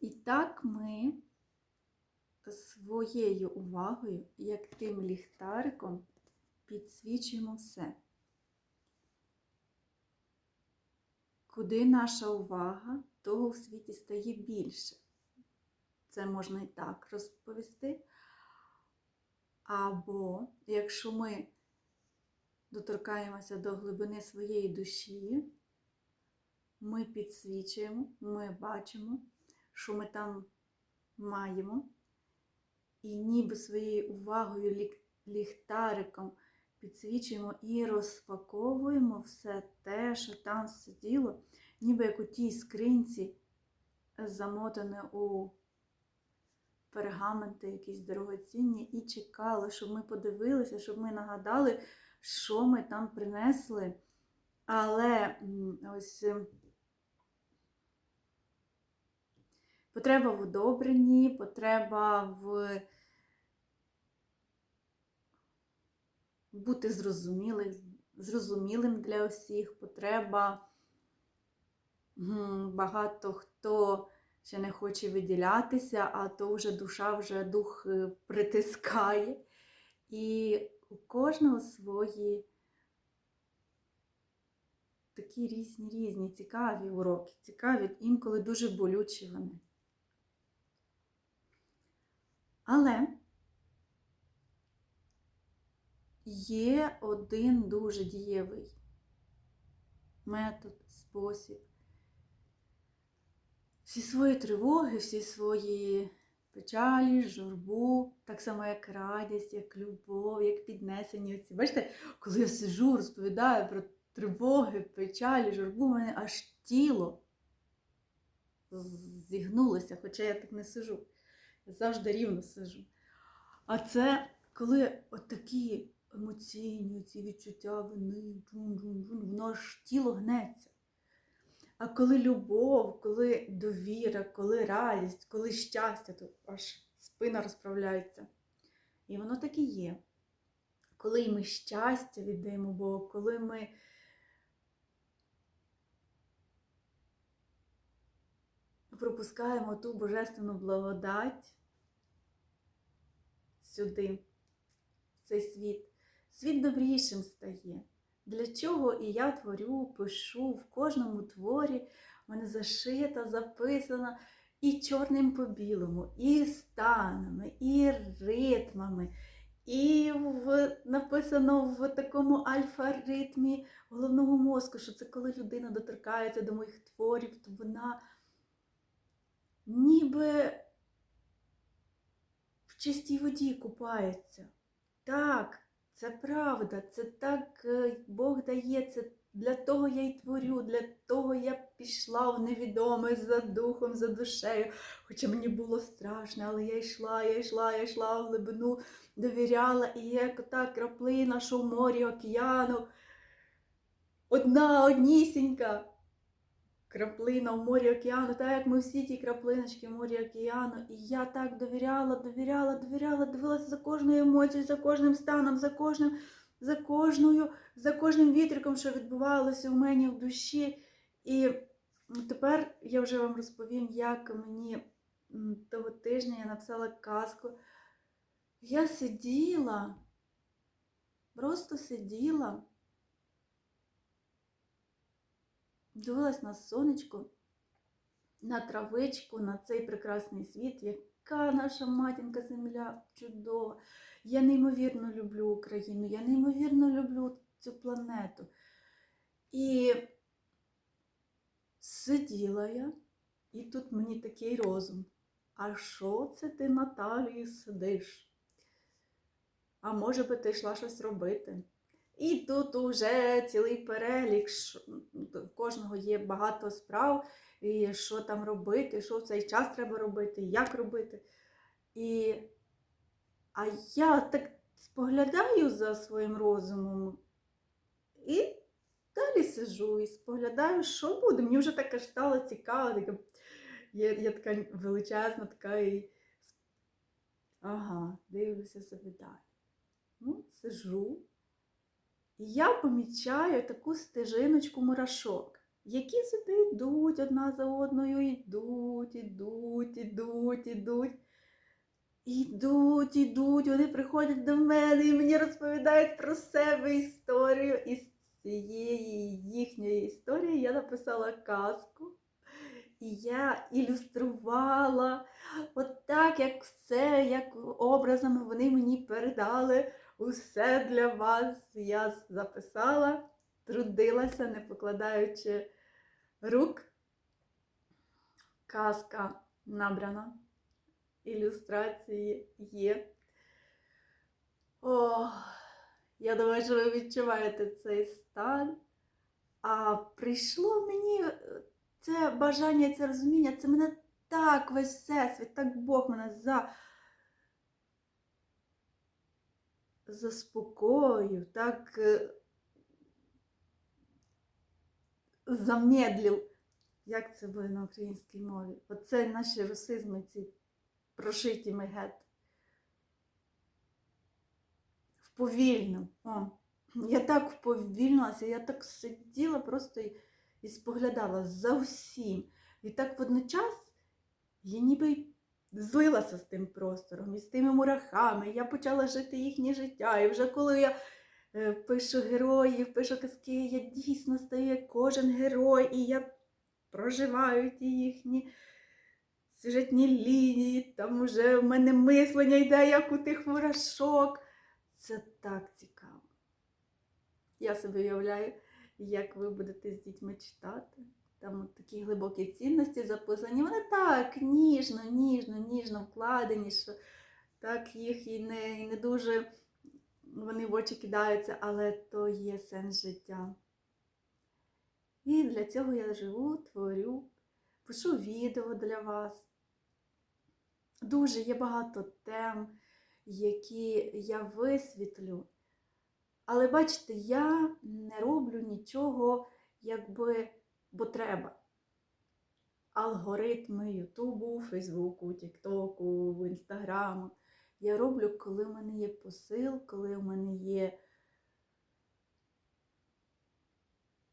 І так ми своєю увагою, як тим ліхтариком, підсвічуємо все. Куди наша увага, того в світі стає більше. Це можна і так розповісти. Або якщо ми доторкаємося до глибини своєї душі, ми підсвічуємо, ми бачимо, що ми там маємо, і ніби своєю увагою ліхтариком підсвічуємо і розпаковуємо все те, що там сиділо, ніби як у тій скринці, замотане у пергаменти якісь дорогоцінні, і чекало, щоб ми подивилися, щоб ми нагадали, що ми там принесли. Але ось потреба в одобренні, потреба в бути зрозумілим, зрозумілим для усіх, потреба багато хто ще не хоче виділятися, а то вже душа, вже дух е, притискає. І у кожного свої такі різні, різні, цікаві уроки, цікаві, інколи дуже болючі вони. Але є один дуже дієвий метод, спосіб. Всі свої тривоги, всі свої печалі, журбу, так само як радість, як любов, як піднесення. Бачите, коли я сижу, розповідаю про тривоги, печалі, журбу, у мене аж тіло зігнулося, хоча я так не сижу. Завжди рівно сижу. А це коли отакі емоційні ці відчуття вини, джун-джун-джун, воно аж тіло гнеться. А коли любов, коли довіра, коли радість, коли щастя, то аж спина розправляється. І воно так і є. Коли ми щастя віддаємо Богу, коли ми пропускаємо ту божественну благодать сюди, в цей світ, світ добрішим стає. Для чого і я творю, пишу в кожному творі, мене зашита, записана і чорним по білому, і станами, і ритмами, і в, написано в такому альфа-ритмі головного мозку, що це коли людина доторкається до моїх творів, то вона ніби в чистій воді купається. Так, це правда, це так е, Бог дає, це для того я й творю, для того я пішла в невідоме за духом, за душею. Хоча мені було страшно, але я йшла, я йшла, я йшла в глибину, довіряла, і як та краплина, що в морі океану. Одна, однісінька краплина в морі океану, так як ми всі ті краплиночки в морі океану. І я так довіряла, довіряла, довіряла, дивилася за кожною емоцією, за кожним станом, за кожним, за кожною, за кожним вітриком, що відбувалося у мене в душі. І тепер я вже вам розповім, як мені того тижня я написала казку. Я сиділа, просто сиділа. Дивилась на сонечко, на травичку, на цей прекрасний світ, яка наша матінка земля чудова. Я неймовірно люблю Україну, я неймовірно люблю цю планету. І сиділа я, і тут мені такий розум. А що це ти, Наталію, сидиш? А може би ти йшла щось робити? І тут уже цілий перелік, в кожного є багато справ, і що там робити, що в цей час треба робити, як робити. І... А я так споглядаю за своїм розумом і далі сижу і споглядаю, що буде. Мені вже так аж стало цікаво, така, є, є така величезна, така і. Ага, дивлюся собі далі. Ну, сижу. Я помічаю таку стежиночку мурашок, які сюди йдуть одна за одною, йдуть, йдуть, ідуть, ідуть. Ідуть, ідуть, вони приходять до мене і мені розповідають про себе історію. І з цієї їхньої історії я написала казку. І я ілюструвала от так, як все, як образами вони мені передали усе для вас. Я записала, трудилася, не покладаючи рук. Казка набрана ілюстрації є. О, я думаю, що ви відчуваєте цей стан. А прийшло мені е, це бажання, це розуміння, це мене так весь всесвіт, так Бог мене за... заспокоїв, так е, замедлив. Як це буде на українській мові? Оце наші русизми, ці прошиті ми гет. Вповільнив. О, я так вповільнилася, я так сиділа просто і, і споглядала за усім. І так водночас я ніби злилася з тим простором і з тими мурахами. Я почала жити їхнє життя. І вже коли я е, пишу героїв, пишу казки, я дійсно стаю як кожен герой, і я проживаю ті їхні сюжетні лінії, там уже в мене мислення йде, як у тих мурашок. Це так цікаво. Я собі уявляю, як ви будете з дітьми читати. Там такі глибокі цінності записані. Вони так ніжно, ніжно, ніжно вкладені, що так їх і не, і не дуже вони в очі кидаються, але то є сенс життя. І для цього я живу, творю, пишу відео для вас. Дуже є багато тем, які я висвітлю. Але бачите, я не роблю нічого, якби, бо треба. Алгоритми Ютубу, Фейсбуку, Тіктоку, Інстаграму. Я роблю, коли в мене є посил, коли в мене є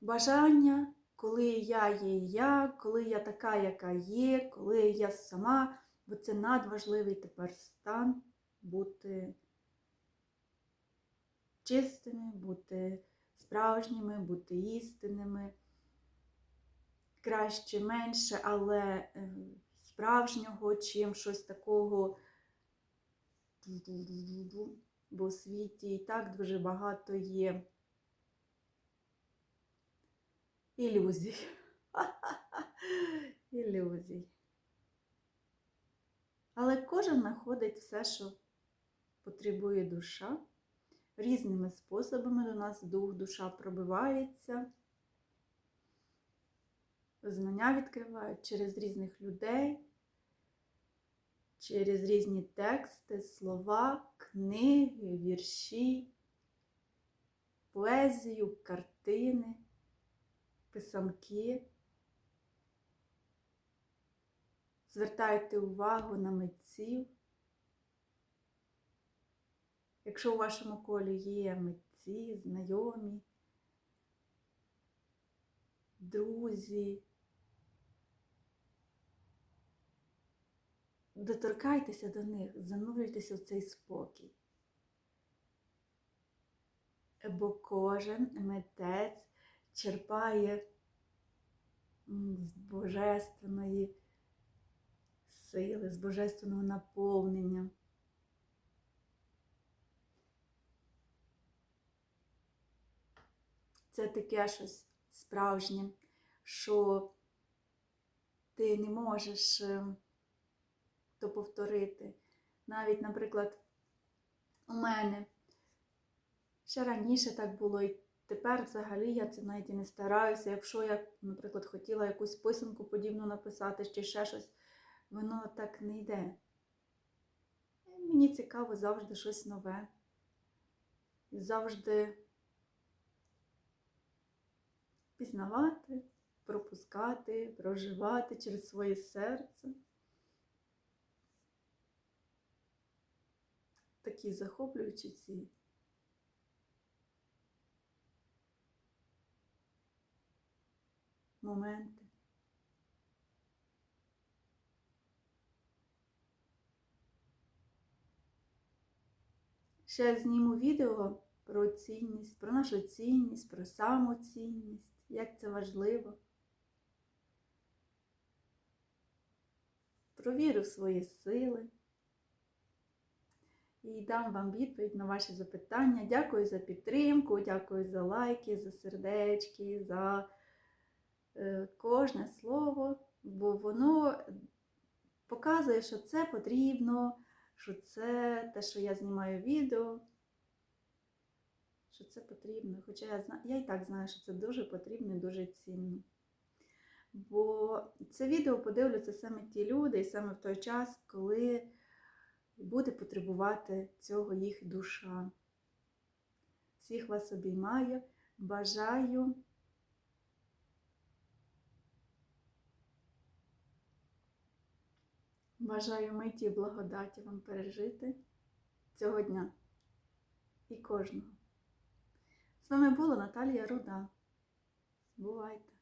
бажання, коли я є я, коли я така, яка є, коли я сама, бо це надважливий тепер стан бути чистими, бути справжніми, бути істинними. Краще менше, але е, справжнього, чим щось такого. Бо у світі і так дуже багато є ілюзій. Ілюзій. Але кожен знаходить все, що потребує душа. Різними способами до нас дух, душа пробивається, знання відкривають через різних людей, через різні тексти, слова, книги, вірші, поезію, картини, писанки. Звертайте увагу на митців. Якщо у вашому колі є митці, знайомі, друзі, доторкайтеся до них, занурюйтеся в цей спокій. Бо кожен митець черпає з божественної сили, з божественного наповнення. Це таке щось справжнє, що ти не можеш е, то повторити. Навіть, наприклад, у мене ще раніше так було, і тепер взагалі я це навіть і не стараюся. Якщо я, наприклад, хотіла якусь писанку подібну написати чи ще щось, воно так не йде. Мені цікаво завжди щось нове. І завжди пізнавати, пропускати, проживати через своє серце. такі захоплюючі ці. Моменти. Ще зніму відео про цінність, про нашу цінність, про самоцінність, як це важливо. Про віру в свої сили. І дам вам відповідь на ваші запитання. Дякую за підтримку, дякую за лайки, за сердечки, за е, кожне слово, бо воно показує, що це потрібно, що це те, що я знімаю відео, що це потрібно. Хоча я, зна... я і так знаю, що це дуже потрібно і дуже цінно. Бо це відео подивляться саме ті люди, і саме в той час, коли буде потребувати цього їх душа. Всіх вас обіймаю, бажаю. Бажаю миті і благодаті вам пережити цього дня і кожного. З вами була Наталія Руда. Бувайте!